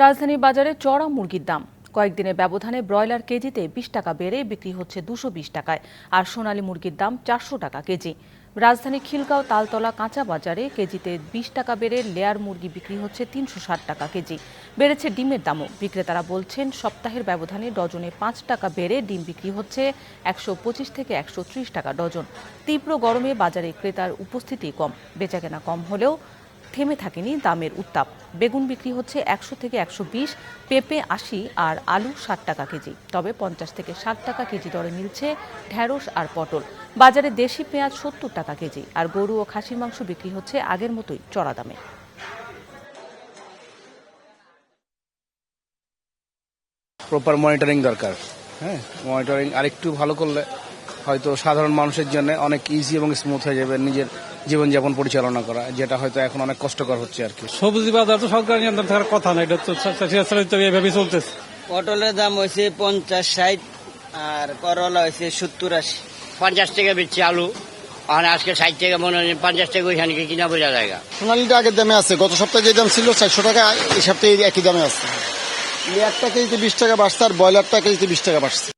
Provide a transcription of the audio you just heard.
রাজধানী বাজারে চড়া মুরগির দাম। কয়েকদিনের ব্যবধানে ব্রয়লার কেজিতে বিশ টাকা বেড়ে বিক্রি হচ্ছে দুশো বিশ টাকায়, আর সোনালী মুরগির দাম চারশো টাকা কেজি। রাজধানী খিলগাঁও তালতলা কাঁচা বাজারে কেজিতে বিশ টাকা বেড়ে লেয়ার মুরগি বিক্রি হচ্ছে তিনশো ষাট টাকা কেজি। বেড়েছে ডিমের দামও। বিক্রেতারা বলছেন, সপ্তাহের ব্যবধানে ডজনে পাঁচ টাকা বেড়ে ডিম বিক্রি হচ্ছে একশো পঁচিশ থেকে একশো ত্রিশ টাকা ডজন। তীব্র গরমে বাজারে ক্রেতার উপস্থিতি কম। বেচাকেনা কম হলেও থেমে থাকেনি দামের উত্তাপ। বেগুন বিক্রি হচ্ছে একশো থেকে একশো বিশ, পেঁপে আশি আর আলু ষাট টাকা কেজি। তবে পঞ্চাশ থেকে ষাট টাকা কেজি দরে মিলছে ঢ্যাঁড়স আর পটল। বাজারে দেশি পেঁয়াজ সত্তর টাকা কেজি আর গরু ও খাসির মাংস বিক্রি হচ্ছে আগের মতোই চড়া দামে। প্রপার মনিটরিং দরকার। হ্যাঁ মনিটরিং আরেকটু ভালো করলে হয়তো সাধারণ মানুষের জন্য অনেক ইজি এবং স্মুথ হয়ে যাবে, নিজের জীবনযাপন পরিচালনা করা যেটা হয়তো এখন অনেক কষ্টকর হচ্ছে আর কি। সবজি বাজার তো সরকার নিয়ন্ত্রণ থাকার কথা না এটা তো এইভাবে চলতেছে। পটলের দাম হয়েছে পঞ্চাশ ষাট আর করলা হয়েছে সত্তর আশি। পঞ্চাশ টাকা বেচছি আলু আর আজকে ষাট টাকা মনে হয় পঞ্চাশ টাকা ওইখানে কিনা বোঝা জায়গা সোনালিটা আগের দামে আছে গত সপ্তাহে যে দাম ছিল চারশো টাকা এই সপ্তাহে একই দামে আছে। লেয়ারটা কেজিতে বিশ টাকা বাড়ছে আর ব্রয়লারটা কেজিতে বিশ টাকা বাড়ছে।